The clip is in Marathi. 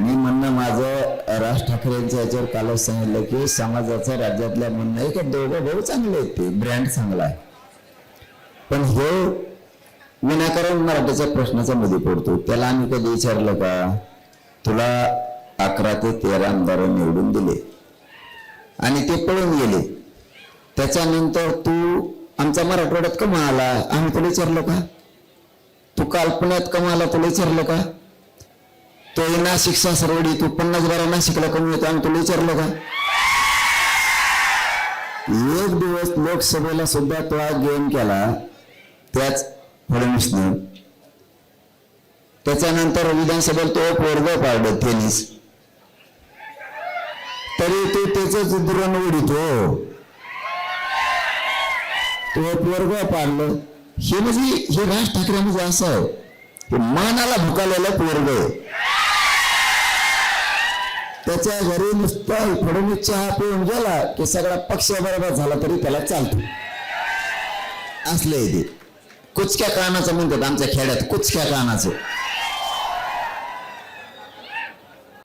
मी म्हणणं माझं राज ठाकरेंच्या याच्यावर कालच सांगितलं की समाजाचं राज्यातल्या म्हणणं आहे की दोघं भाऊ चांगले आहेत. ते ब्रँड चांगला आहे. पण हे विनाकारण मराठीच्या प्रश्नाच्या मध्ये पडतो. त्याला आम्ही कधी विचारलं का तुला अकरा ते तेरा आमदार निवडून दिले. आणि ते पळून गेले. त्याच्यानंतर तू आमचा मराठवाड्यात कमा आला. आम्ही तुला विचारलं का? तू काल्पनात कमा आला तुला विचारलं का? तो नाशिक सासरवडी तू पन्नास बारा नाशिकला कमी येतो आम्ही तुला विचारलं का? एक दिवस लोकसभेला सुद्धा तो आज गेम केला. त्याच फडणवीसने. त्याच्यानंतर विधानसभेला तो वर्ग पाडलं टेनिस तरी ते त्याच दुरण उडितो. तो वर्ग पाडलं. हे म्हणजे हे राज ठाकरे म्हणजे असं आहे. मानाला भुकालेलं पोरग आहे. त्याच्या घरी नुसता फडणवीस चहा पिऊन गेला की सगळा पक्ष बरोबर झाला तरी त्याला चालतो. असले ते. कुचक्या कानाचं म्हणतात आमच्या खेड्यात कुचक्या कानाचं.